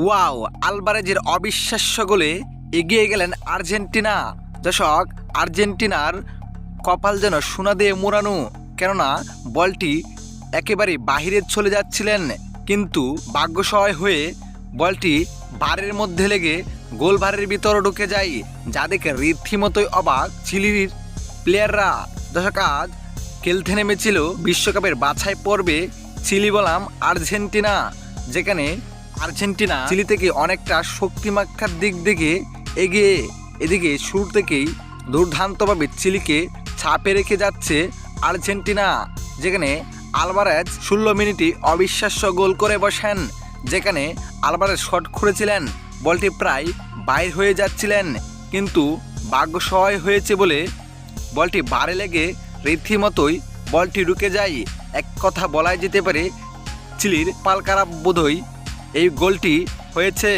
Wow, আলবারেজের অবিশ্বাস্য গোলে এগিয়ে গেলেন আর্জেন্টিনা। দর্শক, আর্জেন্টিনার কপাল যেন সোনা দিয়ে মোড়ানো, কেননা বলটি একেবারে বাহিরে চলে যাচ্ছিলেন। কিন্তু ভাগ্যসহায় হয়ে বলটি বারের মধ্যে লেগে গোল বারের ভিতরে ঢুকে যায়, যা দেখে রীতিমতোই অবাক চিলির প্লেয়াররা। দর্শক, আজ খেলতে নেমেছিল বিশ্বকাপের বাছাই পর্বে, চিলি বলাম আর্জেন্টিনা, যেখানে আর্জেন্টিনা চিলি থেকে অনেকটা শক্তিমাক্ষার দিক থেকে এগিয়ে এদিকে শুরু থেকেই দুর্দান্তভাবে চিলিকে ছাপে রেখে যাচ্ছে আর্জেন্টিনা, যেখানে আলবারেজ ষোলো মিনিটে অবিশ্বাস্য গোল করে বসেন, যেখানে আলবারেজ শট খুঁড়েছিলেন বলটি প্রায় বাইর হয়ে যাচ্ছিলেন, কিন্তু ভাগ্য সহায় হয়েছে বলে বলটি বারে লেগে রীতিমতোই বলটি ঢুকে যায়। এক কথা বলাই যেতে পারে, চিলির পালকারা বোধই এই গোলটি হয়েছে।